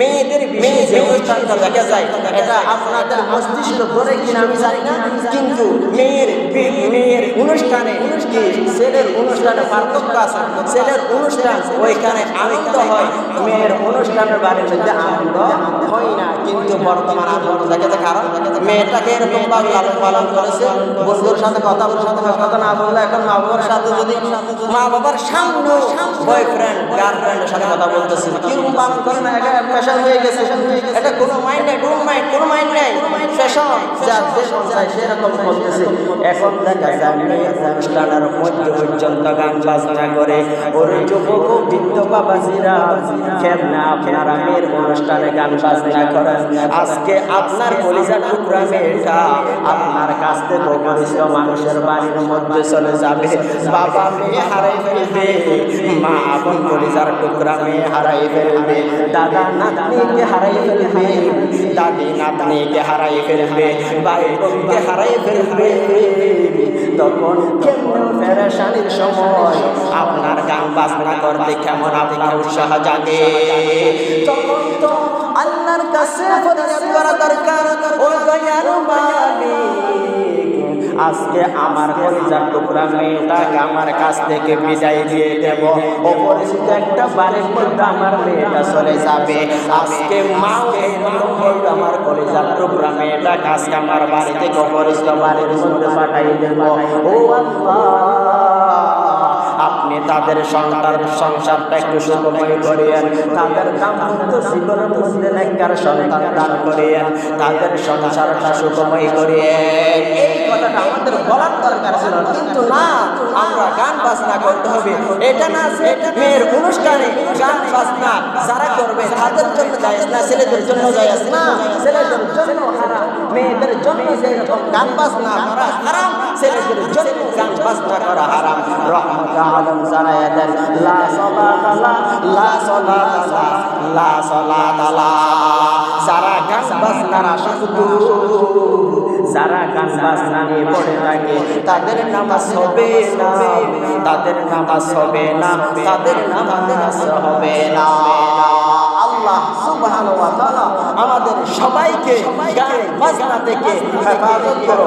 মেয়েদের মেয়ে যে অনুষ্ঠানটা দেখা যায়। এটা আপনাদের মস্তিষ্ক ধরে কিনা আমি জানি না। কিন্তু মেয়ের মেয়ের অনুষ্ঠানে ছেলের অনুষ্ঠানে পার্থক্য আছে? ছেলের অনুষ্ঠান ওইখানে আনন্দ হয়, মেয়ের অনুষ্ঠানের বাড়ির মধ্যে আনন্দ হয় না, কিন্তু বর্তমান আনন্দ দেখা যায় কারণ মেয়েটাকে এরকম ভাবে লালন পালন করেছে, বন্ধুর সাথে কথা সাথে কথা না বললে এখন মা বাবার সাথে যদি মা বাবার সামনে বয়ফ্রেন্ড গার্লফ্রেন্ডের সাথে কথা বলতেছে কীরকম পালন করে না? এটা ফ্যাশন হয়ে গেছে। এটা কোনো মাইন্ড নাই, কোনো মাইন্ড কোনো মাইন্ড নাই। ফ্যাশন যা যে সেরকম করতেছে। এখন দেখা যায় মেয়ের অনুষ্ঠানের মধ্যে পর্যন্ত গান বাজনা করে। ওর যুবক বৃদ্ধ বাবাজিরা, খেলনা আপনারা মেয়ের অনুষ্ঠানে গান বাজনা করেন। আজকে আপনার কলিজা টুকরা মেয়েটা, আপনার কাছ থেকে মানুষের বাড়ির মধ্যে চলে যাবে। বাবা মেয়ে হারাই ফেলবে, মা আপন কলিজার টুকরা মেয়ে হারাই ফেলবে, দাদা নাতনিকে হারাই ফেলবে, দাদি নাতনিকে হারাই ফেলবে, ভাই বোনকে হারাই ফেলবে। তখন কেমন পেরেশানির সময়, আপনার গান বাজনা করতে কেমন আপনার উৎসাহ জাগে? তখন তো আল্লাহর কাছে করা দরকার, ও দয়ার মালিক আজকে আমার কলিজার টুকরা মেয়েটাকে আমার কাছ থেকে বিদায় দিয়ে দেব। অপরিচিত একটা বাড়ির মধ্যে আমার মেয়েটা চলে যাবে। আজকে বলবে আমার কলিজার টুকরা মেয়েটা আজকে আমার বাড়ি থেকে অপরিচিত বাড়ির মধ্যে পাঠাই দেব। ও আপনি তাদের সংসার সংসারটা একটু সুখময় করিয়েন। তাদের দাম্পত্য জীবনের মধ্যে নেককার সন্তান দান করিয়েন। তাদের সংসারটা সুখময় করিয়েন। কথাটা আমাদের বলার দরকার ছিল কিন্তু না, আমরা গান বাজনা করতে হবে। এটা না মেয়ের অনুষ্ঠানে গান বাজনা যারা করবে, তাদের জন্য যায় না, ছেলেদের জন্য যায় না। ছেলেদের জন্য হারাম, মেয়েদের জন্য যেরকম গান বাজনা করা হারাম, ছেলেদের জন্য গান করা হারাম। রহমত আলম লা সলাত লা লা সলাত লা লা সলাত যারা গান বাজনার আসক্ত যারা গান বাজনা নিয়ে পড়ে থাকে, তাদের নামাজ হবে না। তাদের নামাজ হবে না। তাদের নামাজ হবে না। আমাদের সবাইকে বাজনা থেকে হেফাজত করো